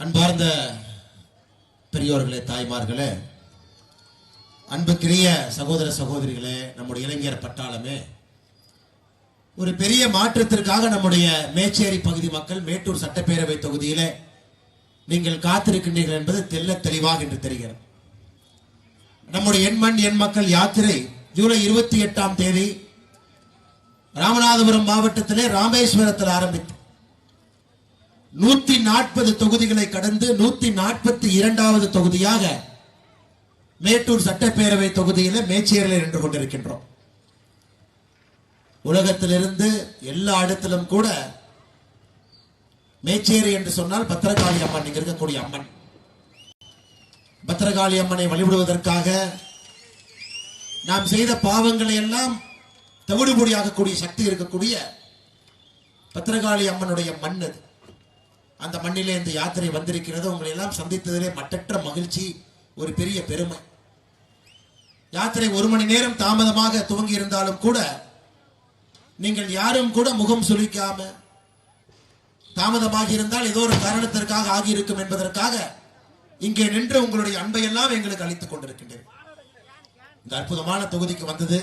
அன்பார்ந்த பெரியோர்களே தாய்மார்களே அன்புக்கினிய சகோதர சகோதரிகளே நம்முடைய இளைஞர் பட்டாளமே ஒரு பெரிய மாற்றத்திற்காக நம்முடைய மேச்சேரி பகுதி மக்கள் மேட்டூர் சட்டப்பேரவை தொகுதியிலே நீங்கள் காத்திருக்கின்றீர்கள் என்பது தெல்ல தெளிவாக என்று தெரிகிறது. நம்முடைய எண்மண் எண் மக்கள் யாத்திரை ஜூலை இருபத்தி எட்டாம் தேதி ராமநாதபுரம் மாவட்டத்திலே ராமேஸ்வரத்தில் ஆரம்பித்து நூத்தி நாற்பது தொகுதிகளை கடந்து நூத்தி நாற்பத்தி இரண்டாவது தொகுதியாக மேட்டூர் சட்டப்பேரவை தொகுதியில மேச்சேரியில் நின்று கொண்டிருக்கின்றோம். உலகத்திலிருந்து எல்லா இடத்திலும் கூட மேச்சேரி என்று சொன்னால் பத்திரகாளி அம்மன் இங்க இருக்கக்கூடிய அம்மன். பத்திரகாளி அம்மனை வழிபடுவதற்காக நாம் செய்த பாவங்களை எல்லாம் தவிடுபொடியாகக்கூடிய சக்தி இருக்கக்கூடிய பத்திரகாளி அம்மனுடைய மண் அது அந்த மண்ணிலே இந்த யாத்திரை வந்திருக்கிறது உங்களை எல்லாம் சந்தித்ததிலே மட்டற்ற மகிழ்ச்சி ஒரு பெரிய பெருமை. யாத்திரை ஒரு மணி நேரம் தாமதமாக துவங்கி இருந்தாலும் கூட நீங்கள் யாரும் கூட முகம் சுழிக்காம தாமதமாக இருந்தால் ஏதோ ஒரு காரணத்திற்காக ஆகியிருக்கும் என்பதற்காக இங்கே நின்று உங்களுடைய அன்பை எல்லாம் எங்களுக்கு அளித்துக் கொண்டிருக்கின்றேன். இந்த அற்புதமான தொகுதிக்கு வந்தது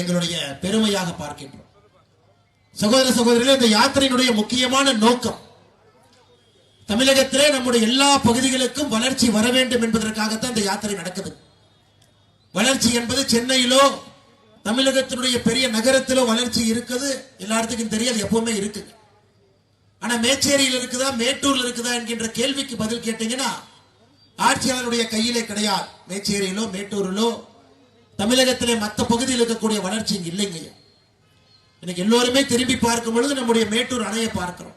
எங்களுடைய பெருமையாக பார்க்கின்றோம். சகோதர சகோதரிகளே இந்த யாத்திரையினுடைய முக்கியமான நோக்கம் தமிழகத்திலே நம்முடைய எல்லா பகுதிகளுக்கும் வளர்ச்சி வர வேண்டும் என்பதற்காகத்தான் இந்த யாத்திரை நடக்குது. வளர்ச்சி என்பது சென்னையிலோ தமிழகத்தினுடைய பெரிய நகரத்திலோ வளர்ச்சி இருக்குது. எல்லாத்துக்கும் தெரியாது எப்பவுமே இருக்குது. ஆனா மேச்சேரியில் இருக்குதா மேட்டூர்ல இருக்குதா என்கின்ற கேள்விக்கு பதில் கேட்டீங்கன்னா ஆட்சியாளருடைய கையிலே கிடையாது. மேச்சேரியிலோ மேட்டூரிலோ தமிழகத்திலே மற்ற பகுதியில் இருக்கக்கூடிய வளர்ச்சி இல்லைங்க. இன்னைக்கு எல்லோருமே திரும்பி பார்க்கும் பொழுது நம்முடைய மேட்டூர் அணையை பார்க்கிறோம்.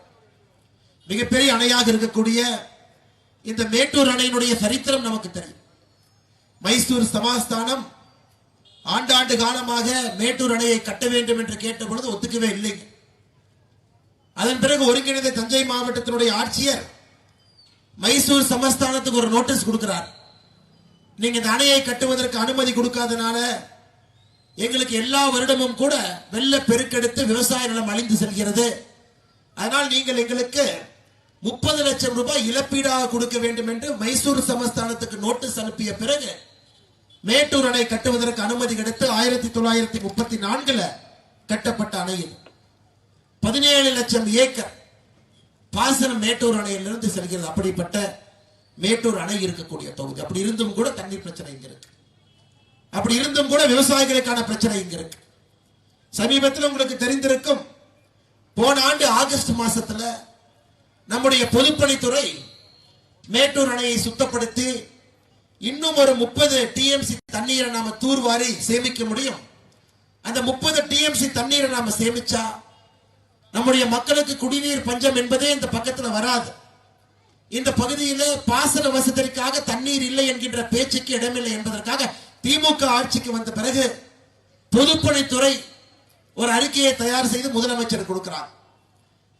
மிகப்பெரிய அணையாக இருக்கக்கூடிய இந்த மேட்டூர் அணையினுடைய சரித்திரம் நமக்கு தெரியும். மைசூர் சமாஸ்தானம் ஆண்டாண்டு காலமாக மேட்டூர் அணையை கட்ட வேண்டும் என்று கேட்ட பொழுது ஒத்துக்கவே இல்லைங்க அதன் பிறகு ஒருங்கிணைந்த தஞ்சை மாவட்டத்தினுடைய ஆட்சியர் மைசூர் சமஸ்தானத்துக்கு ஒரு நோட்டீஸ் கொடுக்கிறார். நீங்க இந்த அணையை கட்டுவதற்கு அனுமதி கொடுக்காதனால எங்களுக்கு எல்லா வருடமும் கூட வெள்ள பெருக்கெடுத்து விவசாய நிலம் அழிந்து செல்கிறது. அதனால் நீங்கள் எங்களுக்கு முப்பது லட்சம் ரூபாய் இழப்பீடாக கொடுக்க வேண்டும் என்று மைசூர் சமஸ்தானத்துக்கு நோட்டீஸ் அனுப்பிய பிறகு மேட்டூர் அணை கட்டுவதற்கு அனுமதி கிடைத்து ஆயிரத்தி தொள்ளாயிரத்தி முப்பத்தி நான்குல கட்டப்பட்ட அணையில் பதினேழு லட்சம் ஏக்கர் பாசனம் மேட்டூர் அணையிலிருந்து செல்கிறது. அப்படிப்பட்ட மேட்டூர் அணை இருக்கக்கூடிய தொகுதி. அப்படி இருந்தும் கூட தண்ணீர் பிரச்சனை இங்க இருக்கு. அப்படி இருந்தும் கூட விவசாயிகளுக்கான பிரச்சனை இங்க இருக்கு. சமீபத்தில் உங்களுக்கு தெரிந்திருக்கும் போன ஆண்டு ஆகஸ்ட் மாசத்துல நம்முடைய பொதுப்பணித்துறை மேட்டூர் அணையை சுத்தப்படுத்தி இன்னும் ஒரு முப்பது டிஎம்சி தண்ணீரை நாம தூர்வாரி சேமிக்க முடியும். அந்த முப்பது டிஎம்சி தண்ணீரை நாம சேமிச்சா நம்முடைய மக்களுக்கு குடிநீர் பஞ்சம் என்பதே இந்த பக்கத்துல வராது. இந்த பகுதியில பாசன வசதிக்காக தண்ணீர் இல்லை என்கின்ற பேச்சுக்கு இடமில்லை என்பதற்காக திமுக ஆட்சிக்கு வந்த பிறகு பொதுப்பணித்துறை ஒரு அறிக்கையை தயார் செய்து முதலமைச்சர் கொடுக்கிறார்.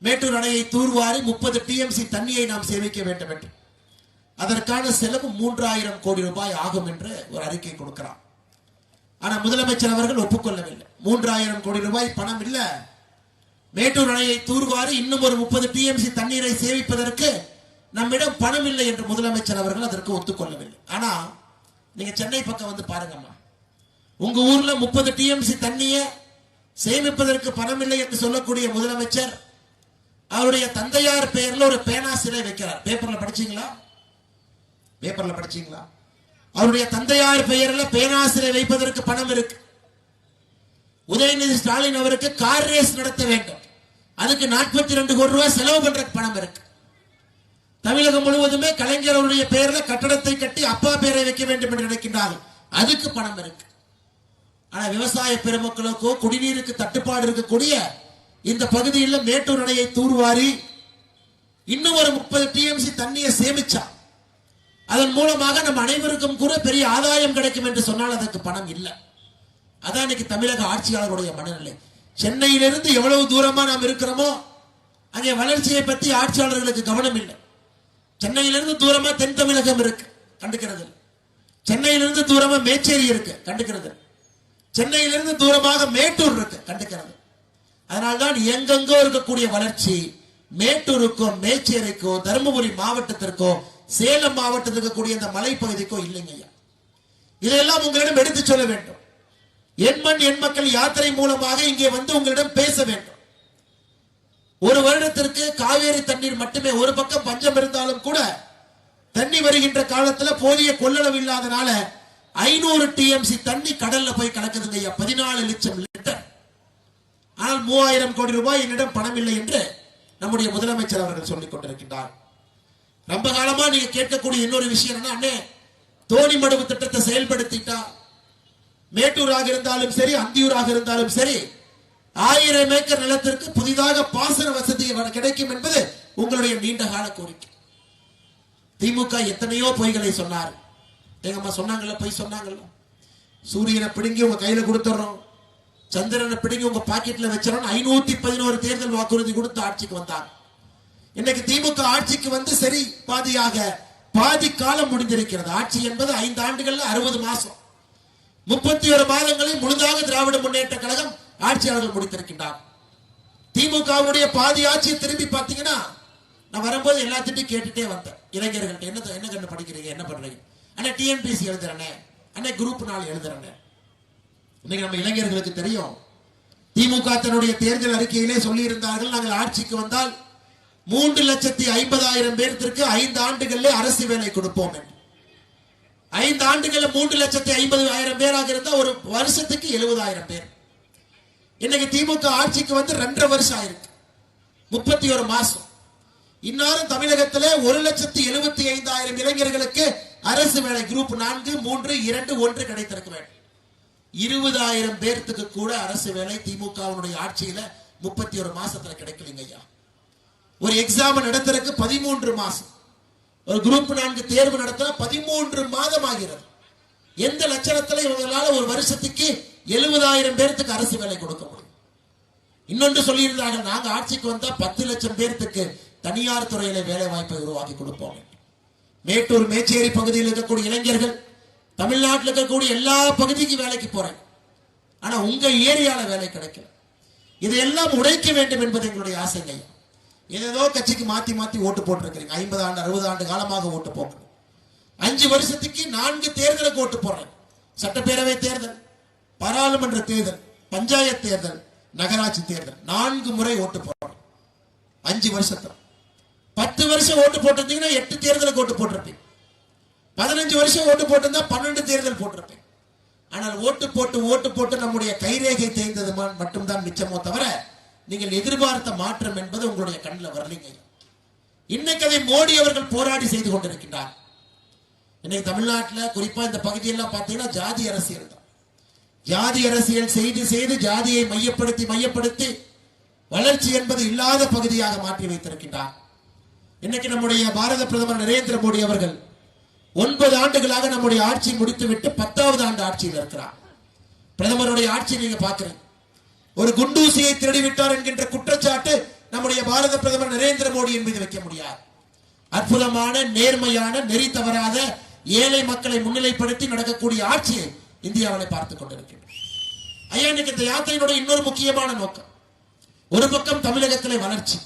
மேட்டூர் அணையை தூர்வாரி முப்பது டிஎம்சி தண்ணியை நாம் சேமிக்க வேண்டும் என்று. அதற்கான செலவு மூன்றாயிரம் கோடி ரூபாய் ஆகும் என்று ஒரு அறிக்கை கொடுக்கிறார். ஆனா முதலமைச்சர் அவர்கள் ஒப்புக்கொள்ளவில்லை. மூன்றாயிரம் கோடி ரூபாய் பணம் இல்ல. மேட்டூர் அணையை தூர்வாரி இன்னும் ஒரு முப்பது டிஎம்சி தண்ணீரை சேமிப்பதற்கு நம்மிடம் பணம் இல்லை என்று முதலமைச்சர் அவர்கள் அதற்கு ஒத்துக்கொள்ளவில்லை. ஆனா நீங்க சென்னை பக்கம் வந்து பாருங்கம்மா. உங்க ஊர்ல முப்பது டிஎம்சி தண்ணியை சேமிப்பதற்கு பணம் இல்லை என்று சொல்லக்கூடிய முதலமைச்சர் அவருடைய தந்தையார் பெயர்ல ஒரு பேனா சிலை வைக்கிறார். பேப்பர்ல படிச்சீங்களா? பேப்பர்ல படிச்சீங்களா? அவருடைய தந்தையார் பெயர்ல பேனா சிலை வைப்பதற்கு பணம் இருக்கு. உதயநிதி ஸ்டாலின் அவருக்கு கார் ரேஸ் நடத்த வேண்டும். அதுக்கு நாற்பத்தி ரெண்டு கோடி ரூபாய் செலவு பண்றதுக்கு பணம் இருக்கு. தமிழகம் முழுவதுமே கலைஞர் அவருடைய பெயர்ல கட்டடத்தை கட்டி அப்பா பெயரை வைக்க வேண்டும் என்று நினைக்கின்றார்கள். அதுக்கு பணம் இருக்கு. ஆனா விவசாய பெருமக்களுக்கோ குடிநீருக்கு தட்டுப்பாடு இருக்கக்கூடிய இந்த பகுதியில் மேட்டூர் அணையை தூர்வாரி இன்னும் ஒரு முப்பது டிஎம்சி தண்ணியை சேமிச்சா. அதன் மூலமாக நம்ம அனைவருக்கும் கூட பெரிய ஆதாயம் கிடைக்கும் என்று சொன்னால் அதற்கு பணம் இல்லை. அதான் இன்னைக்கு தமிழக ஆட்சியாளருடைய மனநிலை. சென்னையிலிருந்து எவ்வளவு தூரமா நாம் இருக்கிறோமோ அங்கே வளர்ச்சியை பற்றி ஆட்சியாளர்களுக்கு கவனம் இல்லை. சென்னையிலிருந்து தூரமா தென் தமிழகம் இருக்கு கண்டுக்கிறது சென்னையிலிருந்து தூரமா மேச்சேரி இருக்கு கண்டுக்கிறது சென்னையிலிருந்து தூரமாக மேட்டூர் இருக்கு கண்டுக்கிறது அதனால்தான் எங்கெங்கோ இருக்கக்கூடிய வளர்ச்சி மேட்டூருக்கோ மேச்சேரிக்கோ தருமபுரி மாவட்டத்திற்கோ சேலம் மாவட்டத்தில் இருக்கக்கூடிய இந்த மலைப்பகுதிக்கோ இல்லைங்கய்யா இதெல்லாம் இதையெல்லாம் உங்களிடம் எடுத்து சொல்ல வேண்டும். எண்மண் எண் மக்கள் யாத்திரை மூலமாக இங்கே வந்து உங்களிடம் பேச வேண்டும். ஒரு வருடத்திற்கு காவேரி தண்ணீர் மட்டுமே ஒரு பக்கம் பஞ்சம் இருந்தாலும் கூட தண்ணி வருகின்ற காலத்துல போதிய கொள்ளளவு இல்லாதனால ஐநூறு டிஎம்சி தண்ணி கடல்ல போய் கலக்குதுங்க பதினாலு லட்சம் லிட்டர். ஆனால் மூவாயிரம் கோடி ரூபாய் என்னிடம் பணம் இல்லை என்று நம்முடைய முதலமைச்சர் அவர்கள் சொல்லிக் கொண்டிருக்கின்றார். ரொம்ப காலமா நீங்க கேட்கக்கூடிய இன்னொரு விஷயம் என்ன அண்ணே? தோணி மடுவு திட்டத்தை செயல்படுத்திட்டா மேட்டூராக இருந்தாலும் சரி அந்தியூராக இருந்தாலும் சரி ஆயிரம் ஏக்கர் நிலத்திற்கு புதிதாக பாசன வசதி கிடைக்கும் என்பது உங்களுடைய நீண்ட கால கோரிக்கை. திமுக எத்தனையோ பொய்களை சொன்னார். எங்கம்மா சொன்னாங்கல்ல? பொய் சொன்னாங்கல்ல? சூரியனை பிடுங்கி உங்க கையில கொடுத்துறோம் சந்திரனை பிடுங்கி உங்க பாக்கெட்ல வச்சிடணும் ஐநூத்தி பதினோரு தேர்தல் வாக்குறுதி கொடுத்து ஆட்சிக்கு வந்தாங்க இன்னைக்கு திமுக ஆட்சிக்கு வந்து சரி பாதியாக பாதி காலம் முடிந்திருக்கிறது. ஆட்சி என்பது ஐந்து ஆண்டுகள்ல அறுபது மாசம். முப்பத்தி ஒரு மாதங்களில் முழுதாக திராவிட முன்னேற்ற கழகம் ஆட்சியாளர்கள் முடித்திருக்கின்றார். திமுகவுடைய பாதி ஆட்சியை திரும்பி பார்த்தீங்கன்னா நான் வரும்போது எல்லாத்திட்டையும் கேட்டுட்டே வந்தேன். இளைஞர்கள்ட்ட என்ன என்ன கண்டு படிக்கிறீங்க? என்ன பண்றீங்க? அண்ணா டிஎன்பிசி எழுதுறேனே. அண்ணா குரூப் நாள் எழுதுறேனே. இன்னைக்கு நம்ம இளைஞர்களுக்கு தெரியும். திமுக தன்னுடைய தேர்தல் அறிக்கையிலே சொல்லி இருந்தார்கள் நாங்கள் ஆட்சிக்கு வந்தால் மூன்று லட்சத்தி ஐம்பதாயிரம் பேர்த்திற்கு ஐந்து ஆண்டுகளில் அரசு வேலை கொடுப்போம் ஐந்து ஆண்டுகள்ல மூன்று லட்சத்தி ஐம்பது ஆயிரம் பேராக இருந்தால் ஒரு வருஷத்துக்கு எழுபதாயிரம் பேர். இன்னைக்கு திமுக ஆட்சிக்கு வந்து ரெண்டரை வருஷம் ஆயிருக்கு. முப்பத்தி ஒரு மாசம். இன்னாரும் தமிழகத்திலே ஒரு லட்சத்தி எழுபத்தி ஐந்தாயிரம் இளைஞர்களுக்கு அரசு வேலை குரூப் நான்கு மூன்று இரண்டு ஒன்று கிடைத்திருக்க வேண்டும். இருபதாயிரம் பேர்த்துக்கு கூட அரசு வேலை திமுகவினுடைய ஆட்சியில முப்பத்தி ஒரு மாசத்துல கிடைக்கலைங்க ஐயா. ஒரு எக்ஸாம் நடத்துறதுக்கு பதிமூன்று மாசம். ஒரு குரூப் நான்கு தேர்வு நடத்த பதிமூன்று மாதம் ஆகிறது. எந்த லட்சணத்துல இவங்களால ஒரு வருஷத்துக்கு எழுபதாயிரம் பேர்த்துக்கு அரசு வேலை கொடுக்க முடியும்? இன்னொன்று சொல்லியிருந்தாங்க நாங்க ஆட்சிக்கு வந்தா பத்து லட்சம் பேர்த்துக்கு தனியார் துறையில வேலை வாய்ப்பை உருவாக்கி கொடுப்போம். மேட்டூர் மேச்சேரி பகுதியில் இருக்கக்கூடிய இளைஞர்கள் தமிழ்நாட்டில் இருக்கக்கூடிய எல்லா பகுதிக்கு வேலைக்கு போறேன். ஆனா உங்க ஏரியால வேலை கிடைக்கல. இதையெல்லாம் உடைக்க வேண்டும் என்பது எங்களுடைய ஆசைங்க. ஏதேதோ கட்சிக்கு மாத்தி மாத்தி ஓட்டு போட்டிருக்கிறீங்க. ஐம்பது ஆண்டு அறுபது ஆண்டு காலமாக ஓட்டு போக்கணும் அஞ்சு வருஷத்துக்கு நான்கு தேர்தலுக்கு ஓட்டு போடுறேன். சட்டப்பேரவை தேர்தல் பாராளுமன்ற தேர்தல் பஞ்சாயத்து தேர்தல் நகராட்சி தேர்தல். நான்கு முறை ஓட்டு போடுறேன். அஞ்சு வருஷத்துல. பத்து வருஷம் ஓட்டு போட்டிருந்தீங்கன்னா எட்டு தேர்தலுக்கு ஓட்டு போட்டிருப்பீங்க. பதினஞ்சு வருஷம் ஓட்டு போட்டிருந்தா பன்னெண்டு தேர்தல் போட்டிருப்பேன். ஆனால் ஓட்டு போட்டு ஓட்டு போட்டு நம்முடைய கைரேகை தேர்ந்தது மட்டும்தான் மிச்சமோ தவிர நீங்கள் எதிர்பார்த்த மாற்றம் என்பது உங்களுடைய கண்ணில் வரலீங்க. இன்னைக்கு அதை மோடி அவர்கள் போராடி செய்து கொண்டிருக்கின்றார். இன்னைக்கு தமிழ்நாட்டில் குறிப்பா இந்த பகுதியெல்லாம் பார்த்தீங்கன்னா ஜாதி அரசியல் தான். ஜாதி அரசியல் செய்து செய்து ஜாதியை மையப்படுத்தி மையப்படுத்தி வளர்ச்சி என்பது இல்லாத பகுதியாக மாற்றி வைத்திருக்கின்றார். இன்னைக்கு நம்முடைய பாரத பிரதமர் நரேந்திர மோடி அவர்கள் ஒன்பது ஆண்டுகளாக நம்முடைய ஆட்சி முடித்துவிட்டு பத்தாவது ஆண்டு ஆட்சியில் இருக்கிறார். பிரதமருடைய ஆட்சி நீங்க பாக்குறீங்க ஒரு குண்டூசியை திருடிவிட்டார் என்கின்ற குற்றச்சாட்டு நம்முடைய பாரத பிரதமர் நரேந்திர மோடி என்பது வைக்க முடியாது. அற்புதமான நேர்மையான நெறி தவறாத ஏழை மக்களை முன்னிலைப்படுத்தி நடக்கக்கூடிய ஆட்சியை இந்தியாவிலே பார்த்துக் கொண்டிருக்கின்றோம். ஐயா இன்னைக்கு இந்த யாத்திரையினுடைய இன்னொரு முக்கியமான நோக்கம். ஒரு பக்கம் தமிழகத்திலே வளர்ச்சி.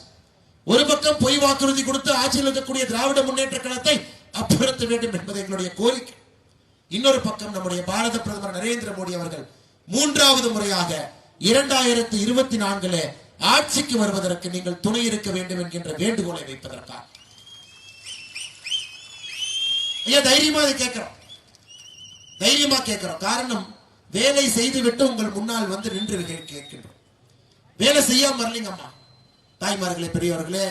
ஒரு பக்கம் பொய் வாக்குறுதி கொடுத்து ஆட்சியில் இருக்கக்கூடிய திராவிட முன்னேற்ற கழகத்தை அப்புறத்த வேண்டும் என்பது எங்களுடைய கோரிக்கை. இன்னொரு பக்கம் நம்முடைய பாரத பிரதமர் நரேந்திர மோடி அவர்கள் மூன்றாவது முறையாக இரண்டாயிரத்தி இருபத்தி நான்குல ஆட்சிக்கு வருவதற்கு நீங்கள் துணை இருக்க வேண்டும் என்கின்ற வேண்டுகோளை வைப்பதற்காக. ஐயா தைரியமா அதை கேட்கிறோம். தைரியமா கேட்கிறோம். காரணம் வேலை செய்துவிட்டு உங்கள் முன்னால் வந்து நின்று கேட்கின்றோம். வேலை செய்யாம வரலீங்கம்மா. தாய்மார்களே பெரியவர்களே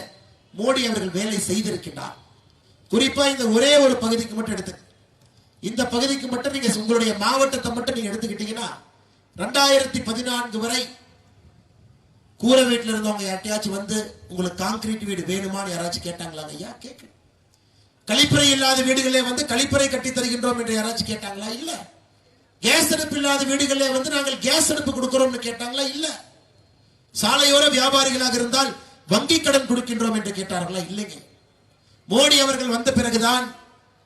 மோடி அவர்கள் வேலை செய்திருக்கின்றார். குறிப்பா இந்த ஒரே ஒரு பகுதிக்கு மட்டும் எடுத்து இந்த பகுதிக்கு மட்டும் நீங்க உங்களுடைய மாவட்டத்தை மட்டும் நீங்க எடுத்துக்கிட்டீங்கன்னா ரெண்டாயிரத்தி பதினான்கு வரை கூரை வீட்டில் இருந்தவங்க யார்ட்டையாச்சும் வந்து உங்களுக்கு கான்கிரீட் வீடு வேணுமான்னு யாராச்சும் கேட்டாங்களாங்க ஐயா கேட்க கழிப்பறை இல்லாத வீடுகளே வந்து கழிப்பறை கட்டி தருகின்றோம் என்று யாராச்சும் கேட்டாங்களா? இல்ல. கேஸ் அடுப்பு இல்லாத வீடுகளே வந்து நாங்கள் கேஸ் அடுப்பு கொடுக்கிறோம்னு கேட்டாங்களா? இல்ல. சாலையோர வியாபாரிகளாக இருந்தால் வங்கி கடன் கொடுக்கின்றோம் என்று கேட்டார்களா? இல்லைங்க. மோடி அவர்கள் வந்த பிறகுதான்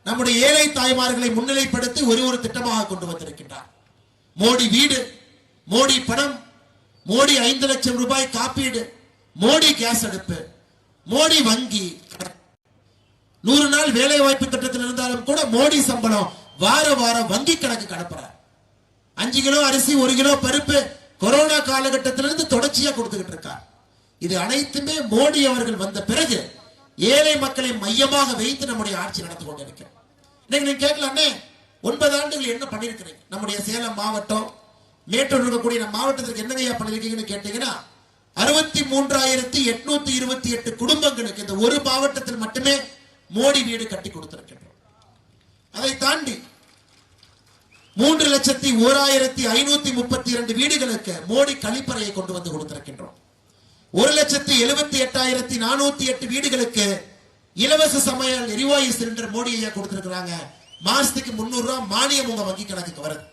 நம்முடைய ஏழை தாய்மார்களை முன்னிலைப்படுத்தி ஒரு ஒரு திட்டமாக கொண்டு வந்திருக்கின்றார். மோடி வீடு மோடி பணம் மோடி ஐந்து லட்சம் ரூபாய் காப்பீடு மோடி கேஸ் அடுப்பு மோடி வங்கி. நூறு நாள் வேலை வாய்ப்பு திட்டத்தில் இருந்தாலும் கூட மோடி சம்பளம் வார வாரம் வங்கி கணக்கு அனுப்புறார் அஞ்சு கிலோ அரிசி ஒரு கிலோ பருப்பு கொரோனா காலகட்டத்திலிருந்து தொடர்ச்சியா கொடுத்துக்கிட்டு இருக்கார். இது அனைத்துமே மோடி அவர்கள் வந்த பிறகு ஏழை மக்களை மையமாக வைத்து நம்முடைய ஆட்சி நடந்து கொண்டிருக்கிறோம் இன்னைக்கு நீங்க கேட்கலாமே ஒன்பது ஆண்டுகள் என்ன பண்ணிருக்கிறீங்க? நம்முடைய சேலம் மாவட்டம் மேட்டூர் இருக்கக்கூடிய நம்ம மாவட்டத்துக்கு என்னங்கய்யா பண்ணிருக்கீங்கன்னு கேட்டீங்கன்னா அறுபத்தி மூன்றாயிரத்தி எட்நூத்தி இருபத்தி எட்டு குடும்பங்களுக்கு இந்த ஒரு மாவட்டத்தில் மட்டுமே மோடி வீடு கட்டி கொடுத்திருக்கின்றோம். அதை தாண்டி மூன்று லட்சத்தி ஓராயிரத்தி ஐநூத்தி முப்பத்தி இரண்டு வீடுகளுக்கு மோடி கழிப்பறையை கொண்டு வந்து கொடுத்திருக்கின்றோம். ஒரு லட்சத்தி எழுபத்தி எட்டாயிரத்தி நானூத்தி எட்டு வீடுகளுக்கு இலவச சமையல் எரிவாயு சிலிண்டர் மோடி ஐயா கொடுத்திருக்கிறாங்க. மாசத்துக்கு முன்னூறு ரூபாய் மானியம் உங்க வங்கி கணக்குக்கு வருது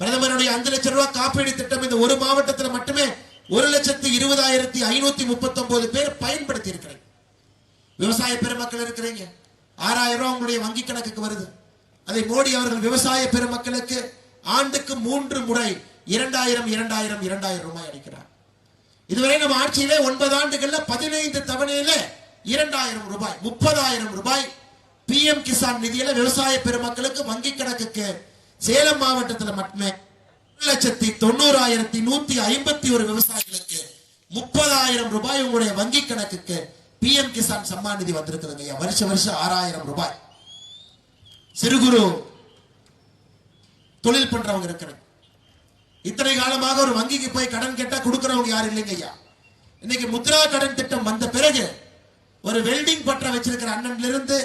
பிரதமருடைய அஞ்சு லட்சம் ரூபாய் காப்பீடு திட்டம் இந்த ஒரு மாவட்டத்தில் மட்டுமே ஒரு லட்சத்தி இருபதாயிரத்தி ஐநூத்தி முப்பத்தி ஒன்பது பேர் பயன்படுத்தி இருக்கிறீங்க. விவசாய பெருமக்கள் இருக்கிறீங்க. ஆறாயிரம் ரூபாய் உங்களுடைய வங்கி கணக்குக்கு வருது. அதை மோடி அவர்கள் விவசாய பெருமக்களுக்கு ஆண்டுக்கு மூன்று முறை இரண்டாயிரம் இரண்டாயிரம் இரண்டாயிரம் ரூபாய் அளிக்கிறார். இதுவரை நம்ம ஆட்சியிலே ஒன்பது ஆண்டுகள்ல பதினைந்து தவணையில இரண்டாயிரம் ரூபாய் முப்பதாயிரம் ரூபாய் பிஎம் கிசான் நிதியில விவசாய பெருமக்களுக்கு வங்கி கணக்குக்கு சேலம் மாவட்டத்துல மட்டுமே ஒரு லட்சத்தி தொண்ணூறாயிரத்தி நூத்தி ஐம்பத்தி ஒரு விவசாயிகளுக்கு முப்பதாயிரம் ரூபாய் உங்களுடைய வங்கி கணக்குக்கு பிஎம் கிசான் சம்மான் நிதி வந்திருக்குதுங்க ஐயா. வருஷ வருஷம் ஆறாயிரம் ரூபாய். சிறு குறு தொழில் பண்றவங்க இருக்கிறாங்க. இத்தனை காலமாக ஒரு வங்கிக்கு போய் கடன் கேட்டா கொடுக்கறவங்க யாரும் இல்லைங்க ஐயா. இன்னைக்கு முத்ரா கடன் திட்டம் வந்த பிறகு ஒரு வெல்டிங் பற்ற வச்சிருக்கிற அண்ணன்ல இருந்து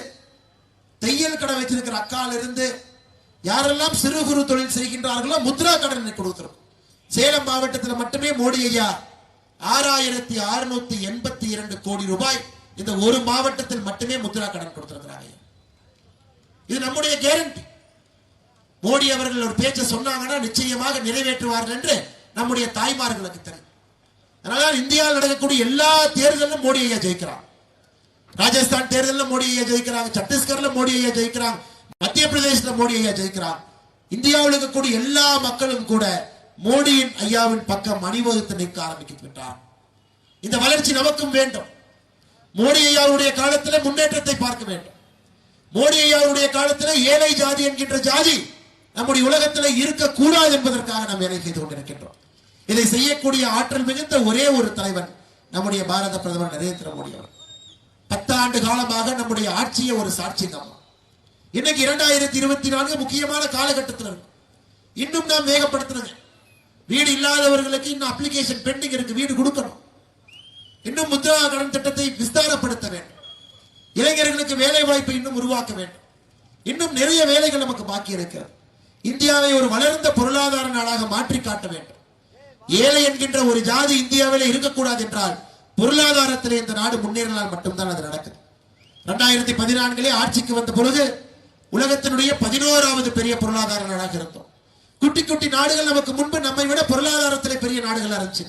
தையல் கடை வச்சிருக்கிற அக்கால இருந்து யாரெல்லாம் சிறு குறு தொழில் செய்கின்றார்களோ முத்ரா கடன் இன்னைக்கு கொடுக்கிறோம். சேலம் மாவட்டத்தில் மட்டுமே மோடி ஐயா ஆறாயிரத்தி அறுநூத்தி எண்பத்தி இரண்டு கோடி ரூபாய் இந்த ஒரு மாவட்டத்தில் மட்டுமே முத்ரா கடன் கொடுத்திருக்கிறாங்க ஐயா. இது நம்முடைய கேரண்டி மோடி அவர்கள் ஒரு பேச்சை சொன்னாங்கன்னா நிச்சயமாக நிறைவேற்றுவார்கள் என்று நம்முடைய தாய்மார்களுக்கு தெரியும். அதனால இந்தியாவில் நடக்கக்கூடிய எல்லா தேர்தலும் மோடி ஐயா ஜெயிக்கிறான். ராஜஸ்தான் தேர்தலில் மோடி ஐயா ஜெயிக்கிறாங்க சத்தீஸ்கர்ல மோடி ஐயா ஜெயிக்கிறாங்க மத்திய பிரதேசத்தில் மோடி ஐயா ஜெயிக்கிறான். இந்தியாவில் இருக்கக்கூடிய எல்லா மக்களும் கூட மோடியின் ஐயாவின் பக்கம் அணிவகுத்து நிற்க ஆரம்பித்து விட்டார். இந்த வளர்ச்சி நமக்கும் வேண்டும். மோடி ஐயாவுடைய காலத்தில் முன்னேற்றத்தை பார்க்க வேண்டும். மோடி ஐயாவுடைய காலத்தில் ஏழை ஜாதி என்கின்ற ஜாதி நம்முடைய உலகத்தில் இருக்கக்கூடாது என்பதற்காக நாம் வேலை செய்து கொண்டிருக்கின்றோம். இதை செய்யக்கூடிய ஆற்றல் மிகுந்த ஒரே ஒரு தலைவன் நம்முடைய பாரத பிரதமர் நரேந்திர மோடி அவர். பத்தாண்டு காலமாக நம்முடைய ஆட்சியை ஒரு சாட்சி நம்ம இன்னைக்கு இரண்டாயிரத்தி இருபத்தி நான்கு முக்கியமான காலகட்டத்தில் இன்னும் நாம் வேகப்படுத்தணுங்க வீடு இல்லாதவர்களுக்கு இன்னும் அப்ளிகேஷன் பெண்டிங் இருக்கு. வீடு கொடுக்கணும். இன்னும் முத்ரா கடன் திட்டத்தை விஸ்தாரப்படுத்த வேண்டும். இளைஞர்களுக்கு வேலை வாய்ப்பை இன்னும் உருவாக்க வேண்டும். இன்னும் நிறைய வேலைகள் நமக்கு பாக்கி இருக்கிறது இந்தியாவை ஒரு வளர்ந்த பொருளாதார நாடாக மாற்றி காட்ட வேண்டும். ஏழை என்கின்ற ஒரு ஜாதி இந்தியாவிலே இருக்கக்கூடாது என்றால் பொருளாதாரத்திலே இந்த நாடு முன்னேறினால் மட்டும்தான் அது நடக்குது. ரெண்டாயிரத்தி பதினான்கிலே ஆட்சிக்கு வந்த பொழுது உலகத்தினுடைய பதினோராவது பெரிய பொருளாதார நாடாக இருந்தோம். குட்டி குட்டி நாடுகள் நமக்கு முன்பு நம்மை விட பொருளாதாரத்திலே பெரிய நாடுகள் இருந்துச்சு.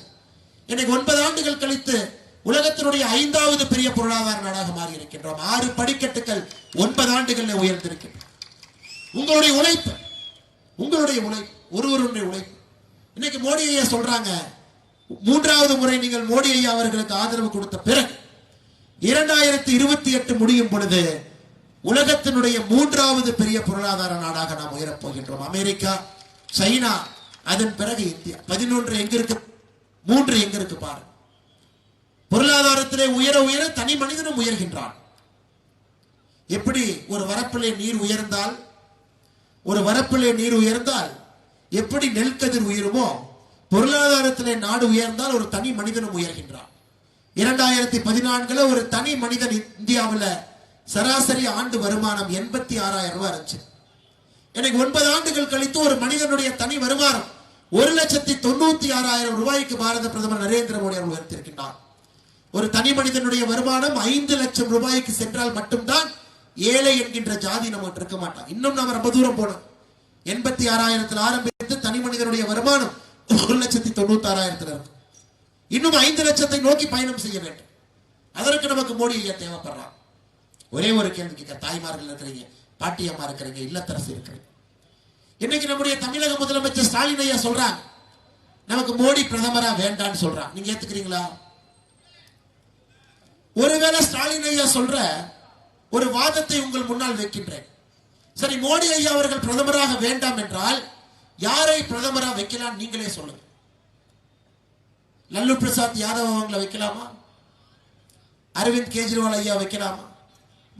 இன்னைக்கு ஒன்பது ஆண்டுகள் கழித்து உலகத்தினுடைய ஐந்தாவது பெரிய பொருளாதார நாடாக மாறி இருக்கின்றோம் ஆறு படிக்கட்டுகள் ஒன்பது ஆண்டுகளில் உயர்ந்திருக்கின்றன. உங்களுடைய உழைப்பு உங்களுடைய உழைப்பு ஒருவருடைய உழைப்பு இன்னைக்கு மோடி ஐயா சொல்றாங்க? மூன்றாவது முறை நீங்கள் மோடி ஐயா அவர்களுக்கு ஆதரவு கொடுத்த பிறகு இரண்டாயிரத்தி இருபத்தி எட்டு முடியும் பொழுது உலகத்தினுடைய மூன்றாவது பெரிய பொருளாதார நாடாக நாம் உயரப் போகின்றோம் அமெரிக்கா சைனா அதன் பிறகு இந்தியா. பதினொன்று எங்க இருக்கு? மூன்று எங்க இருக்கு பாரு. பொருளாதாரத்திலே உயர உயர தனி மனிதனும் உயர்கின்றான். எப்படி ஒரு வரப்பிலே நீர் உயர்ந்தால் ஒரு வரப்பிலே நீர் உயர்ந்தால் எப்படி நெல்கதிர் உயருமோ பொருளாதாரத்திலே நாடு உயர்ந்தால் ஒரு தனி மனிதனும் உயர்கின்றான். இரண்டாயிரத்தி பதினான்குல ஒரு தனி மனிதன் இந்தியாவில் சராசரி ஆண்டு வருமானம் எண்பத்தி ஆறாயிரம் ரூபாய் இருந்துச்சு. எனக்கு ஒன்பது ஆண்டுகள் கழித்து ஒரு மனிதனுடைய தனி வருமானம் ஒரு லட்சத்தி தொண்ணூத்தி ஆறாயிரம் ரூபாய்க்கு பாரத பிரதமர் நரேந்திர மோடி அவர்கள் உயர்த்திருக்கின்றார் ஒரு தனி மனிதனுடைய வருமானம் ஐந்து லட்சம் ரூபாய்க்கு சென்றால் மட்டும்தான் ஏழை என்கின்ற ஜாதி நம்ம இருக்க மாட்டோம் இன்னும் நாம ரொம்ப தூரம் போனோம் எண்பத்தி ஆறாயிரத்தில் ஆரம்பித்து தனி மனிதனுடைய வருமானம் ஒரு லட்சத்தி தொண்ணூத்தி ஆறாயிரத்துல இருக்கு. இன்னும் ஐந்து லட்சத்தை நோக்கி பயணம் செய்ய வேண்டும். அதற்கு நமக்கு மோடி ஐயா தேவைப்படுறான் ஒரே ஒரு கேள்வி கேட்க தாய்மார்கள் இருக்கிறீங்க பாட்டியம்மா இருக்கிறீங்க இல்லத்தரசு இருக்கிறீங்க. இன்னைக்கு நம்முடைய தமிழக முதலமைச்சர் ஸ்டாலின் ஐயா சொல்றாங்க நமக்கு மோடி பிரதமரா வேண்டான்னு சொல்றான் நீங்க ஏத்துக்கிறீங்களா? ஒருவேளை ஸ்டாலின் ஐயா சொல்ற ஒரு வாதத்தை உங்கள் முன்னால் வைக்கின்றேன். சரி மோடி ஐயா அவர்கள் பிரதமராக வேண்டாம் என்றால் யாரை பிரதமராக வைக்கலாம் நீங்களே சொல்லுங்க. லல்லு பிரசாத் யாதவ் அவங்களை வைக்கலாமா? அரவிந்த் கெஜ்ரிவால் ஐயா வைக்கலாமா?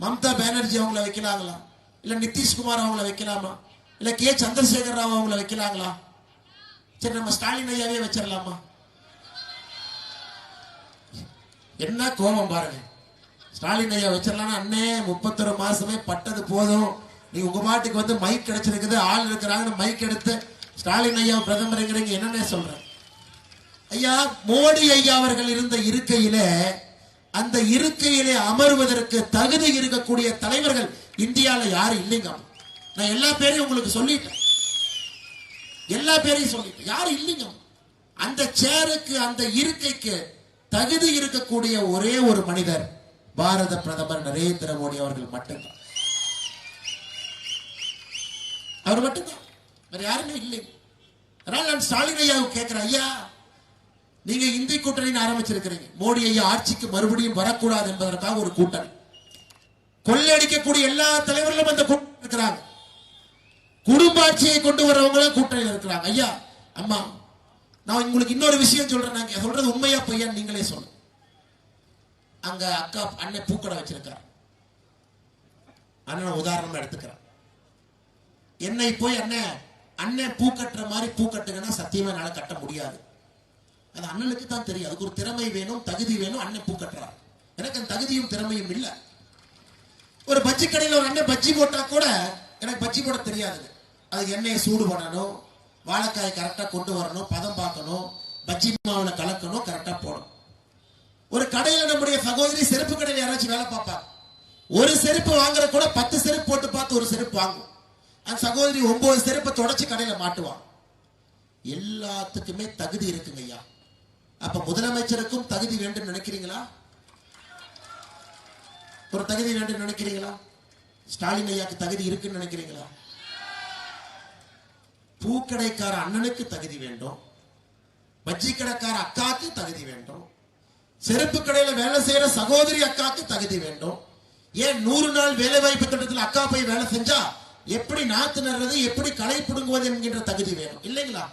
மம்தா பானர்ஜி அவங்கள வைக்கலாங்களா? இல்லை நிதிஷ்குமார் அவங்கள வைக்கலாமா? இல்லை கே. சந்திரசேகர் ராவ் அவங்கள வைக்கலாங்களா? சரி நம்ம ஸ்டாலின் ஐயாவே வச்சிடலாமா என்ன கோபம் பாருங்க. ஸ்டாலின் ஐயா வச்சிடலாம் அண்ணே முப்பத்தொரு மாசமே பட்டது போதும். நீ உங்க பாட்டுக்கு வந்து மைக் கிடைச்சிருக்குது ஆள் இருக்கிறாங்கன்னு மைக் எடுத்து ஸ்டாலின் ஐயா பிரதமருங்கிறீங்க என்னன்னு சொல்றேன். ஐயா மோடி ஐயா அவர்கள் இருந்த இருக்கையிலே அந்த இருக்கையிலே அமர்வதற்கு தகுதி இருக்கக்கூடிய தலைவர்கள் இந்தியால யாரும் இல்லைங்க. நான் எல்லா பேரையும் உங்களுக்கு சொல்லிட்டேன். எல்லா பேரையும் சொல்லிட்டேன். யாரும் இல்லைங்க. அந்த சேருக்கு அந்த இருக்கைக்கு தகுதி இருக்கக்கூடிய ஒரே ஒரு மனிதர் பாரத பிரதமர் நரேந்திர மோடி அவர்கள் மட்டும்தான். அவர் மட்டும்தான். வேற யாருமே இல்லை. அதனால நான் ஸ்டாலின் ஐயாவுக்கு கேட்கிறேன். ஐயா நீங்க இந்தி கூட்டணி ஆரம்பிச்சிருக்கிறீங்க. மோடி ஐயா ஆட்சிக்கு மறுபடியும் வரக்கூடாது என்பதற்காக ஒரு கூட்டணி. கொள்ளையடிக்கக்கூடிய எல்லா தலைவர்களும் அந்த கூட்டணி இருக்கிறாங்க. குடும்ப ஆட்சியை கொண்டு வரவங்களும் கூட்டணியில் இருக்கிறாங்க. ஐயா அம்மா நான் உங்களுக்கு இன்னொரு விஷயம் சொல்றேன். நாங்க சொல்றது உண்மையா பொய்யான்னு நீங்களே சொல்லுங்க. அங்க அக்கா அண்ணன் பூக்கடை வச்சிருக்கார் அண்ணன் உதாரணமா எடுத்துக்கிறான். என்னை போய் அண்ணன் அண்ணன் பூ கட்டுற மாதிரி பூ கட்டுங்கன்னா சத்தியமா என்னால கட்ட முடியாது. அது அண்ணனுக்கு தான் தெரியும். அதுக்கு ஒரு திறமை வேணும் தகுதி வேணும் அண்ணன் பூ கட்டுறார் எனக்கு அந்த தகுதியும் திறமையும் இல்லை. ஒரு பஜ்ஜி கடையில் ஒரு அண்ணன் பஜ்ஜி போட்டா கூட எனக்கு பஜ்ஜி போட தெரியாது அதுக்கு எண்ணெயை சூடு பண்ணணும் வாழைக்காய் கரெக்டாக கொண்டு வரணும் பதம் பார்க்கணும் பஜ்ஜி மாவில் கலக்கணும் கரெக்டாக போடணும். ஒரு கடையில் நம்முடைய சகோதரி செருப்பு கடையில் யாராச்சும் வேலை பார்ப்பாங்க ஒரு செருப்பு வாங்குற கூட பத்து செருப்பு போட்டு பார்த்து ஒரு செருப்பு வாங்கும். அந்த சகோதரி ஒன்பது செருப்பை தொடச்சு கடையில் மாட்டுவான். எல்லாத்துக்குமே தகுதி இருக்குங்க ஐயா. அப்ப முதலமைச்சருக்கும் தகுதி வேண்டும் நினைக்கிறீங்களா? ஒரு தகுதி வேண்டும் நினைக்கிறீங்களா? ஸ்டாலின் ஐயாக்கு தகுதி இருக்குன்னு நினைக்கிறீங்களா? பூக்கடைக்கார அண்ணனுக்கு தகுதி வேண்டும். பஜ்ஜி கடைக்கார அக்காக்கு தகுதி வேண்டும். செருப்பு கடையில வேலை செய்யற சகோதரி அக்காக்கு தகுதி வேண்டும். ஏன் நூறு நாள் வேலை வாய்ப்பு திட்டத்தில் அக்கா போய் வேலை செஞ்சா எப்படி நாத்து நடுறது எப்படி களை பிடுங்குவது என்கின்ற தகுதி வேணும். இல்லைங்களா?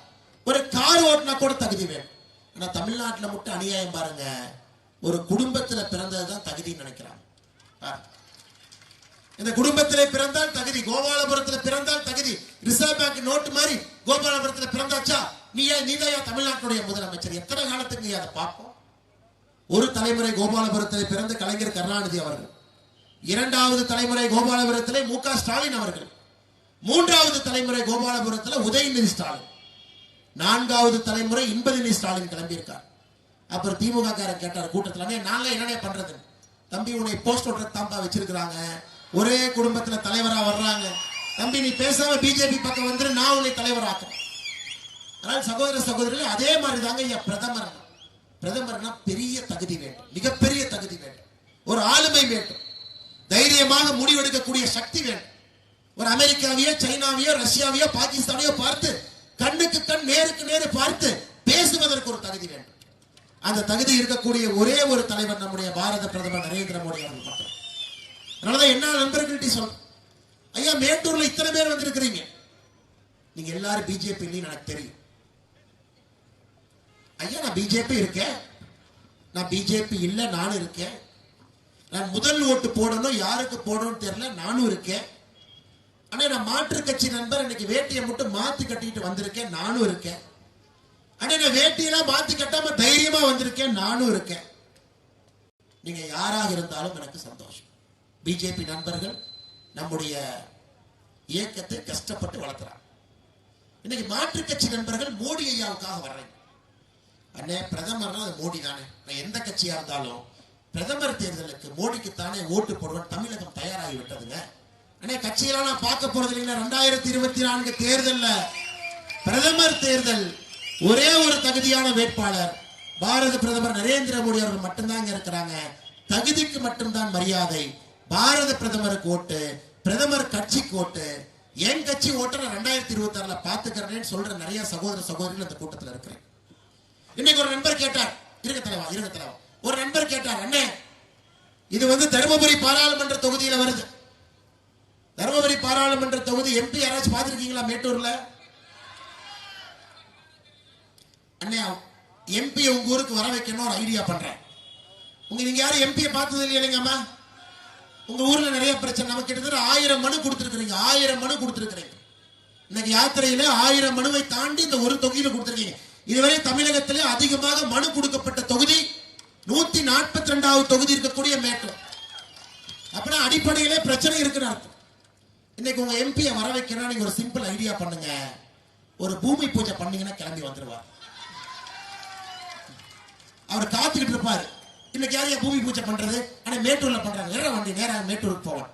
ஒரு கார் ஓட்டினா கூட தகுதி வேணும். ஆனா தமிழ்நாட்டுல மட்டும் அநியாயம் பாருங்க. ஒரு குடும்பத்துல பிறந்ததுதான் தகுதின்னு நினைக்கிறாங்க. இந்த குடும்பத்திலே பிறந்தால் தகுதி கோபாலபுரத்துல பிறந்தால் தகுதி ரிசர்வ் பேங்க் நோட்டு மாதிரி கோபாலபுரத்துல பிறந்தாச்சா? நீ ஏன் நீதாயா தமிழ்நாட்டுடைய முதலமைச்சர்? எத்தனை காலத்துக்கு நீ அதை பார்ப்போம்? ஒரு தலைமுறை கோபாலபுரத்தில் பிறந்த கலைஞர் கருணாநிதி அவர்கள். இரண்டாவது தலைமுறை கோபாலபுரத்தில் மு க ஸ்டாலின் அவர்கள். மூன்றாவது தலைமுறை கோபாலபுரத்தில் உதயநிதி ஸ்டாலின். நான்காவது தலைமுறை இன்பதினி ஸ்டாலின் கிளம்பியிருக்கார். அப்புறம் திமுக காரன் கேட்டார் கூட்டத்தில் "அண்ணே, நாங்க என்னடே பண்றது? தம்பி உன்னை போஸ்ட் ஓட்டர் தாம்பா வச்சிருக்கிறாங்க. ஒரே குடும்பத்துல தலைவரா வர்றாங்க. தம்பி நீ பேசாம பிஜேபி பக்கம் வந்துரு நான் உன்னை தலைவராக்குறேன். அதனால் சகோதர சகோதரிகள் அதே மாதிரி தாங்க ஐயா பிரதமர் பிரதமர்னா பெரிய தகுதி வேண்டும். மிகப்பெரிய தகுதி வேண்டும். ஒரு ஆளுமை வேண்டும். தைரியமாக முடிவெடுக்கக்கூடிய சக்தி வேண்டும். ஒரு அமெரிக்காவையோ சைனாவையோ ரஷ்யாவையோ பாகிஸ்தானையோ பார்த்து கண்ணுக்கு கண் நேருக்கு நேரு பார்த்து பேசுவதற்கு ஒரு தகுதி வேண்டும். அந்த தகுதி இருக்கக்கூடிய ஒரே ஒரு தலைவர் நம்முடைய பாரத பிரதமர் நரேந்திர மோடி அவர்கள் மட்டும். அதனாலதான் என்ன நண்பர்கள்ட்ட சொல்றேன்? ஐயா மேட்டூர்ல இத்தனை பேர் வந்திருக்கிறீங்க. நீங்க எல்லாரும் பிஜேபி எனக்கு தெரியும். ஐயா நான் பிஜேபி இருக்கேன். நான் பிஜேபி இல்லை நானும் இருக்கேன். நான் முதல் ஓட்டு போடணும் யாருக்கு போடணும்னு தெரியல நானும் இருக்கேன். ஆனால் நான் மாற்று கட்சி நண்பர் இன்னைக்கு வேட்டியை மட்டும் மாற்றி கட்டிட்டு வந்திருக்கேன் நானும் இருக்கேன். ஆனால் நான் வேட்டியெல்லாம் மாற்றி கட்டாமல் தைரியமாக வந்திருக்கேன் நானும் இருக்கேன். நீங்கள் யாராக இருந்தாலும் எனக்கு சந்தோஷம். பிஜேபி நண்பர்கள் நம்முடைய இயக்கத்தை கஷ்டப்பட்டு வளர்த்துறாங்க. இன்னைக்கு மாற்று கட்சி நண்பர்கள் மோடி ஐயாவுக்காக வர்றேன் அண்ணே பிரதமர்னா அது மோடி தானே. நான் எந்த கட்சியா இருந்தாலும் பிரதமர் தேர்தலுக்கு மோடிக்கு தானே ஓட்டு போடுவேன். தமிழகம் தயாராகி விட்டதுங்க. அண்ணே கட்சியெல்லாம் நான் பார்க்க போறது இல்லைங்க ரெண்டாயிரத்தி இருபத்தி நான்கு தேர்தல்ல பிரதமர் தேர்தல் ஒரே ஒரு தகுதியான வேட்பாளர் பாரத பிரதமர் நரேந்திர மோடி அவர்கள் மட்டும்தாங்க இருக்கிறாங்க. தகுதிக்கு மட்டும்தான் மரியாதை. பாரத பிரதமருக்கு ஓட்டு பிரதமர் கட்சிக்கு ஓட்டு. என் கட்சி ஓட்டு நான் ரெண்டாயிரத்தி இருபத்தி ஆறுல பாத்துக்கிறேன்னு சொல்ற நிறைய சகோதர சகோதரிகள் அந்த கூட்டத்தில் இருக்கிறேன். இன்னைக்கு ஒரு நண்பர் கேட்டார் இருக்க தலைவா இருக்க தலைவா. ஒரு நண்பர் கேட்டார் அண்ணே இது வந்து தருமபுரி பாராளுமன்ற தொகுதியில வருது. தருமபுரி பாராளுமன்ற தொகுதி எம்பி யாராச்சும் பார்த்துருக்கீங்களா மேட்டூர்ல? அண்ணே எம்பி உங்க ஊருக்கு வர வைக்கணும் ஒரு ஐடியா பண்றேன். உங்க நீங்க யாரும் எம்பியை பார்த்தது இல்லையாங்கம்மா உங்க ஊர்ல நிறைய பிரச்சனை. நமக்கு கிட்டத்தட்ட ஆயிரம் மனு கொடுத்துருக்கீங்க ஆயிரம் மனு கொடுத்துருக்கீங்க இன்னைக்கு யாத்திரையில ஆயிரம் மனுவை தாண்டி இந்த ஒரு தொகையில கொடுத்துருக்கீங்க. இதுவரை தமிழகத்திலே அதிகமாக மனு கொடுக்கப்பட்ட தொகுதி நூத்தி நாற்பத்தி ரெண்டாவது தொகுதி இருக்கக்கூடிய மேட்டூர். அப்படின்னா அடிப்படையிலே பிரச்சனை இருக்குன்னு அர்த்தம். இன்னைக்கு உங்க எம்பியை வர வைக்கணும் நீங்க ஒரு சிம்பிள் ஐடியா பண்ணுங்க. ஒரு பூமி பூஜை பண்ணீங்கன்னா கிளம்பி வந்துருவார். அவர் காத்துக்கிட்டு இருப்பாரு. இன்னைக்கு யாரையா பூமி பூஜை பண்றது? ஆனா மேட்டூர்ல பண்றாங்க நேரா வண்டி நேராக மேட்டூருக்கு போவான்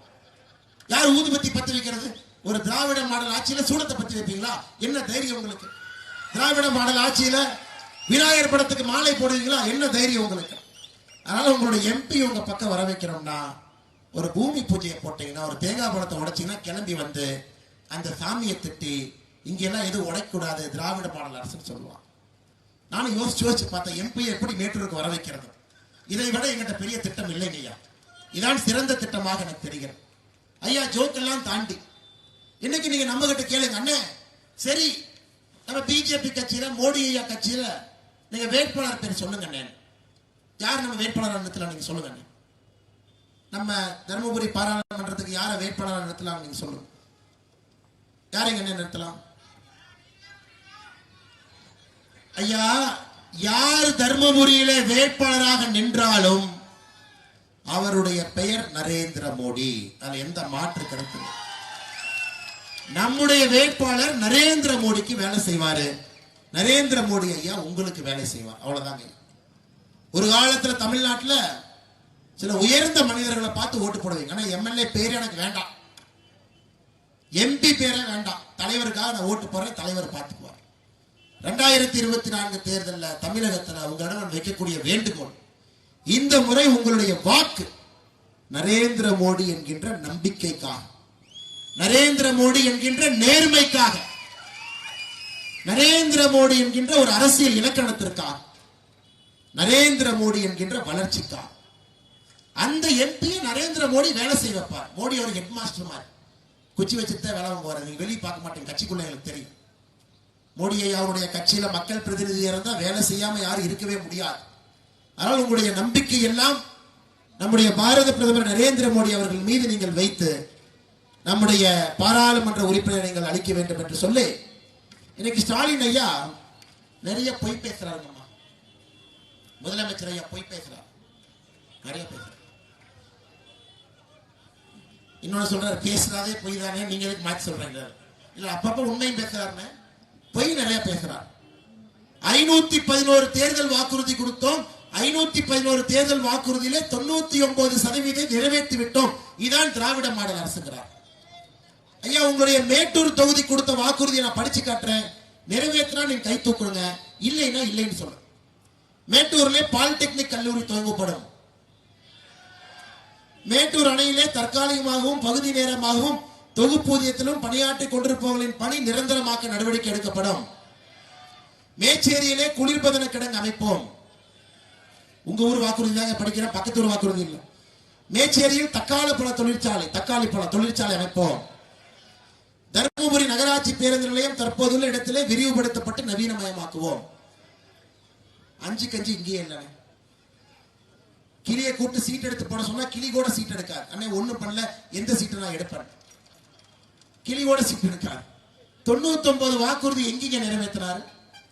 யார் ஊதுபத்தி பத்தி வைக்கிறது? ஒரு திராவிட மாடல் ஆட்சியில சூடத்தை பத்தி வைப்பீங்களா? என்ன தைரியம் உங்களுக்கு? திராவிட மாடல் ஆட்சியில விநாயகர் படத்துக்கு மாலை போடுவீங்களா? என்ன தைரியம் உங்களுக்கு? அதனால உங்களுடைய எம்பி உங்க பக்கம் வர வைக்கிறோம்னா ஒரு பூமி பூஜையை போட்டீங்கன்னா ஒரு தேங்காய் பழத்தை உடைச்சிங்கன்னா கிளம்பி வந்து அந்த சாமியை திட்டி இங்கெல்லாம் எதுவும் உடைக்கூடாது திராவிட மாடல் அரசுன்னு சொல்லுவான் நானும் யோசிச்சு யோசிச்சு பார்த்தேன் எம்பியை எப்படி மேட்டூருக்கு வர வைக்கிறது? இதை விட எங்கிட்ட பெரிய திட்டம் இல்லைங்க ஐயா. இதான் சிறந்த திட்டமாக எனக்கு தெரிகிறது. ஐயா ஜோக்கெல்லாம் தாண்டி. இன்னைக்கு நீங்க நம்ம கிட்ட கேளுங்க அண்ணே சரி நம்ம பிஜேபி கட்சியில மோடி ஐயா கட்சியில நீங்க வேட்பாளர் பேர் சொல்லுங்க யார் நம்ம வேட்பாளர் இடத்துல நீங்க சொல்லுங்க நம்ம தருமபுரி பாராளுமன்றத்துக்கு யாரை வேட்பாளர் நிறுத்தலாம் நீங்க சொல்லுங்க. யார் என்ன நிறுத்தலாம் ஐயா யார் தர்மபுரியில வேட்பாளராக நின்றாலும் அவருடைய பெயர் நரேந்திர மோடி. அதுல எந்த மாற்று கருத்து நம்முடைய வேட்பாளர் நரேந்திர மோடிக்கு வேலை செய்வாரு. நரேந்திர மோடி ஐயா உங்களுக்கு வேலை செய்வார். அவ்வளவுதாங்க. ஒரு காலத்துல தமிழ்நாட்டுல சில உயர்ந்த மனிதர்களை பார்த்து ஓட்டு போடுவீங்க. ஆனா எம்எல்ஏ பேர் எனக்கு வேண்டாம். எம்பி பேரே வேண்டாம். தலைவருக்காக நான் ஓட்டு போடுறேன். தலைவர் பார்த்துக்குவார். ரெண்டாயிரத்தி இருபத்தி நான்கு தேர்தலில் தமிழகத்தில் உங்களிடம் நான் வைக்கக்கூடிய வேண்டுகோள் இந்த முறை உங்களுடைய வாக்கு நரேந்திர மோடி என்கின்ற நம்பிக்கைக்காக. நரேந்திர மோடி என்கின்ற நேர்மைக்காக நரேந்திர மோடி என்கின்ற ஒரு அரசியல் இலக்கணத்திற்காக நரேந்திர மோடி என்கின்ற வளர்ச்சிக்காக அந்த எம்பியை நரேந்திர மோடி வேலை செய்ய வைப்பார். மோடி ஒரு ஹெட் மாஸ்டர் மாதிரி. குச்சி வச்சுட்டு வேலை போறாரு. நீங்க வெளியே பார்க்க மாட்டேன் கட்சிக்குள்ள எனக்கு தெரியும். மோடியை அவருடைய கட்சியில மக்கள் பிரதிநிதியாக இருந்தால் வேலை செய்யாம யாரும் இருக்கவே முடியாது. ஆனால் உங்களுடைய நம்பிக்கை எல்லாம் நம்முடைய பாரத பிரதமர் நரேந்திர மோடி அவர்கள் மீது நீங்கள் வைத்து நம்முடைய பாராளுமன்ற உறுப்பினரை நீங்கள் அளிக்க வேண்டும் என்று சொல்லி இன்னைக்கு ஸ்டாலின் ஐயா நிறைய பொய் பேசுறாருங்கம்மா முதலமைச்சர் ஐயா பொய் பேசுறார். நிறைய பேசுறாரு இன்னொன்னு சொல்றாரு பேசுறாதே பொய் தானே நீங்க எதுக்கு மாற்றி சொல்றீங்க இல்ல அப்பப்ப உண்மையும் பேசுறாருன்னு பொய் நிறைய பேசுறார். ஐநூத்தி பதினோரு தேர்தல் வாக்குறுதி கொடுத்தோம். ஐநூத்தி பதினோரு தேர்தல் வாக்குறுதியிலே தொண்ணூத்தி ஒன்பது சதவீதம் நிறைவேற்றி விட்டோம் இதான் திராவிட மாடல் அரசுங்கிறார். ஐயா உங்களுடைய மேட்டூர் தொகுதி கொடுத்த வாக்குறுதியை நான் படிச்சு காட்டுறேன். நிறைவேற்றினா நீங்க கை தூக்குங்க. இல்லைன்னா இல்லைன்னு சொல்றேன். மேட்டூர்ல பாலிடெக்னிக் கல்லூரி துவங்கப்படும். மேட்டூர் அணையிலே தற்காலிகமாகவும் பகுதி நேரமாகவும் தொகுப்பூதியத்திலும் பணியாற்றிக் கொண்டிருப்பவர்களின் பணி நிரந்தரமாக்க நடவடிக்கை எடுக்கப்படும். மேச்சேரியிலே குளிர்பதன கிடங்கு அமைப்போம். உங்க ஊர் வாக்குறுதி தாங்க படிக்கிறேன். பக்கத்து ஊர் வாக்குறுதி இல்லை. மேச்சேரியில் தக்காளி பழ தொழிற்சாலை தக்காளி பழ தொழிற்சாலை அமைப்போம். தருமபுரி நகராட்சி பேருந்து நிலையம் தற்போதுள்ள இடத்திலே விரிவுபடுத்தப்பட்டு நவீனமயமாக்குவோம். அஞ்சு கஞ்சி இங்கேயே இல்லைண்ணே. கிளியை கூப்பிட்டு சீட் எடுத்து போட சொன்னா கிளி கூட சீட் எடுக்காது. அண்ணே ஒண்ணும் பண்ணல. எந்த சீட்டை நான் எடுப்பேன்? கிளி கூட சீட் எடுக்காது. தொண்ணூத்தி ஒன்பது வாக்குறுதி எங்கீங்க நிறைவேற்றினாரு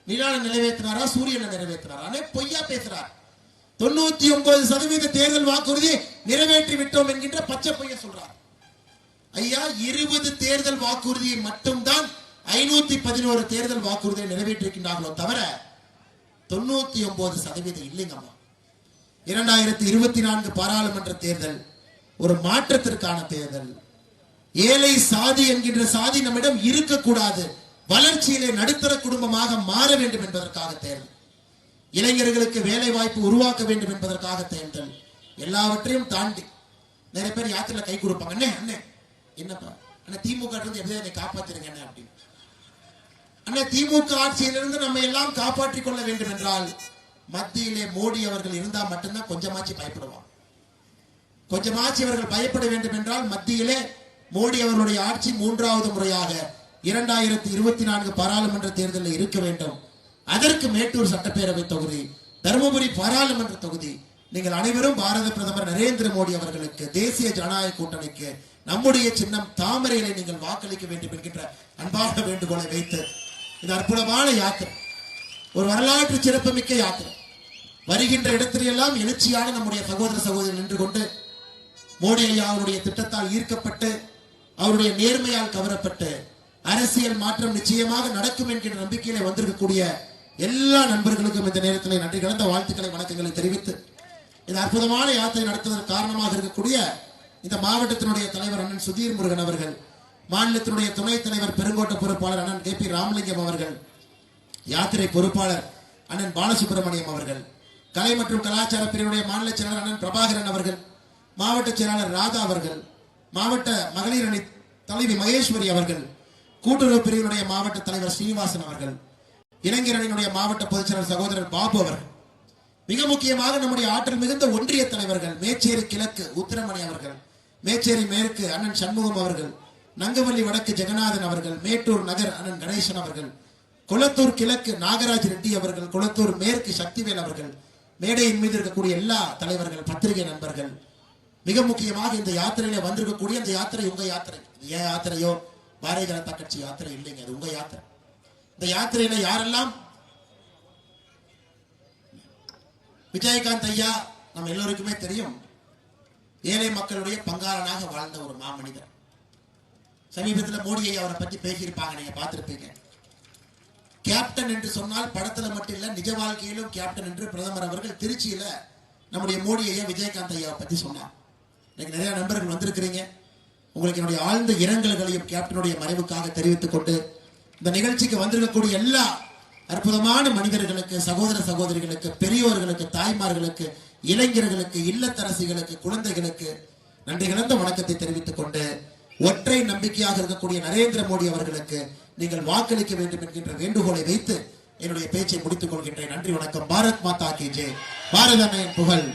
நிலான நிறைவேற்றினாரா சூரியனை நிறைவேற்றினாரா அண்ணே பொய்யா பேசுறார். தொண்ணூத்தி ஒன்பது சதவீத தேர்தல் வாக்குறுதி நிறைவேற்றி விட்டோம் என்கின்ற பச்சை பொய்ய சொல்றார். ஐயா இருபது தேர்தல் வாக்குறுதியை மட்டும்தான் ஐநூத்தி பதினோரு தேர்தல் வாக்குறுதியை நிறைவேற்றிருக்கின்றார்களோ தவிர தொண்ணூத்தி ஒன்பது சதவீதம் இல்லைங்கம்மா. இரண்டாயிரத்தி இருபத்தி நான்கு பாராளுமன்ற தேர்தல் ஒரு மாற்றத்திற்கான தேர்தல். ஏழை சாதி என்கின்ற சாதி நம்மிடம் இருக்கக்கூடாது. வளர்ச்சியிலே நடுத்தர குடும்பமாக மாற வேண்டும் என்பதற்காக தேர்தல். இளைஞர்களுக்கு வேலை வாய்ப்பு உருவாக்க வேண்டும் என்பதற்காக தேர்தல். எல்லாவற்றையும் தாண்டி நிறைய பேர் யாத்திரையில கை கொடுப்பாங்க. அண்ணே அண்ணே. என்னப்பா? அண்ணா திமுக ட்ட இருந்து எப்படியாவது என்னை காப்பாத்திருங்க அப்படின்னு. அண்ணா திமுக ஆட்சியிலிருந்து நம்ம எல்லாம் காப்பாற்றிக் கொள்ள வேண்டும் என்றால் மத்தியிலே மோடி அவர்கள் இருந்தால் மட்டும்தான் கொஞ்சமாச்சு பயப்படுவான். கொஞ்சமாச்சு இவர்கள் பயப்பட வேண்டும் என்றால் மத்தியிலே மோடி அவர்களுடைய ஆட்சி மூன்றாவது முறையாக இரண்டாயிரத்தி இருபத்தி நான்கு பாராளுமன்ற தேர்தலில் இருக்க வேண்டும். அதற்கு மேட்டூர் சட்டப்பேரவை தொகுதி தருமபுரி பாராளுமன்ற தொகுதி. நீங்கள் அனைவரும் பாரத பிரதமர் நரேந்திர மோடி அவர்களுக்கு தேசிய ஜனநாயக கூட்டணிக்கு நம்முடைய சின்னம் தாமரையிலே நீங்கள் வாக்களிக்க வேண்டும் என்கின்ற அன்பான வேண்டுகோளை வைத்து இந்த அற்புதமான யாத்திரை ஒரு வரலாற்று சிறப்புமிக்க யாத்திரை. வருகின்ற இடத்திலெல்லாம் எழுச்சியான நம்முடைய சகோதர சகோதரி நின்று கொண்டு மோடி ஐயா அவருடைய திட்டத்தால் ஈர்க்கப்பட்டு அவருடைய நேர்மையால் கவரப்பட்டு அரசியல் மாற்றம் நிச்சயமாக நடக்கும் என்கின்ற நம்பிக்கையில வந்திருக்கக்கூடிய எல்லா நண்பர்களுக்கும் இந்த நேரத்தில் நன்றி கலந்த வாழ்த்துக்களை வணக்கங்களை தெரிவித்து இந்த அற்புதமான யாத்திரை நடத்துவதற்கு காரணமாக இருக்கக்கூடிய இந்த மாவட்டத்தினுடைய தலைவர் அண்ணன் சுதீர் முருகன் அவர்கள் மாநிலத்தினுடைய துணைத் தலைவர் பெருங்கோட்ட பொறுப்பாளர் அண்ணன் கே பி ராமலிங்கம் அவர்கள் யாத்திரை பொறுப்பாளர் அண்ணன் பாலசுப்ரமணியம் அவர்கள் கலை மற்றும் கலாச்சார பிரிவுடைய மாநில செயலாளர் அண்ணன் பிரபாகரன் அவர்கள் மாவட்ட செயலாளர் ராதா அவர்கள் மாவட்ட மகளிர் அணி தலைவி மகேஸ்வரி அவர்கள் கூட்டுறவு பிரிவினுடைய மாவட்ட தலைவர் ஸ்ரீனிவாசன் அவர்கள் இளைஞர் அணியினுடைய மாவட்ட பொதுச் செயலாளர் சகோதரர் பாபு அவர்கள். மிக முக்கியமாக நம்முடைய ஆற்றல் மிகுந்த ஒன்றிய தலைவர்கள் மேச்சேரி கிழக்கு உத்திரமணி அவர்கள் மேச்சேரி மேற்கு அண்ணன் சண்முகம் அவர்கள் நங்கவள்ளி வடக்கு ஜெகநாதன் அவர்கள் மேட்டூர் நகர் அண்ணன் கணேசன் அவர்கள் குளத்தூர் கிழக்கு நாகராஜ் ரெட்டி அவர்கள் குளத்தூர் மேற்கு சக்திவேல் அவர்கள் மேடையின் மீது இருக்கக்கூடிய எல்லா தலைவர்கள் பத்திரிகை நண்பர்கள். மிக முக்கியமாக இந்த யாத்திரையில வந்திருக்கக்கூடிய அந்த யாத்திரை உங்க யாத்திரை. ஏன் யாத்திரையோ? பாரதிய ஜனதா கட்சி யாத்திரை இல்லைங்க அது உங்க யாத்திரை. இந்த யாத்திரையில யாரெல்லாம்? விஜயகாந்த் ஐயா நம்ம எல்லோருக்குமே தெரியும். ஏழை மக்களுடைய பங்காளனாக வாழ்ந்த ஒரு மாமனிதர். சமீபத்தில் மோடியை அவரை பற்றி பேசியிருப்பாங்க நீங்க பார்த்துருப்பீங்க. கேப்டன் என்று சொன்னால் படத்துல மட்டும் இல்ல நிஜ வாழ்க்கையிலும் கேப்டன் என்று பிரதமர் அவர்கள் திருச்சியில நம்முடைய மோடி ஐயா விஜயகாந்த் ஐயாவை பத்தி சொன்னார். இன்னைக்கு நிறைய நண்பர்கள் வந்திருக்கிறீங்க. உங்களுக்கு என்னுடைய ஆழ்ந்த இரங்கல்களையும் கேப்டனுடைய மறைவுக்காக தெரிவித்துக் கொண்டு இந்த நிகழ்ச்சிக்கு வந்திருக்கக்கூடிய எல்லா அற்புதமான மனிதர்களுக்கு சகோதர சகோதரிகளுக்கு பெரியோர்களுக்கு தாய்மார்களுக்கு இளைஞர்களுக்கு இல்லத்தரசிகளுக்கு குழந்தைகளுக்கு நன்றி கலந்த வணக்கத்தை தெரிவித்துக் கொண்டு ஒற்றை நம்பிக்கையாக இருக்கக்கூடிய நரேந்திர மோடி அவர்களுக்கு நீங்கள் வாக்களிக்க வேண்டும் என்கின்ற வேண்டுகோளை வைத்து என்னுடைய பேச்சை முடித்துக் கொள்கின்றேன். நன்றி வணக்கம். பாரத் மாதா கி ஜெய் பாரத புகழ்.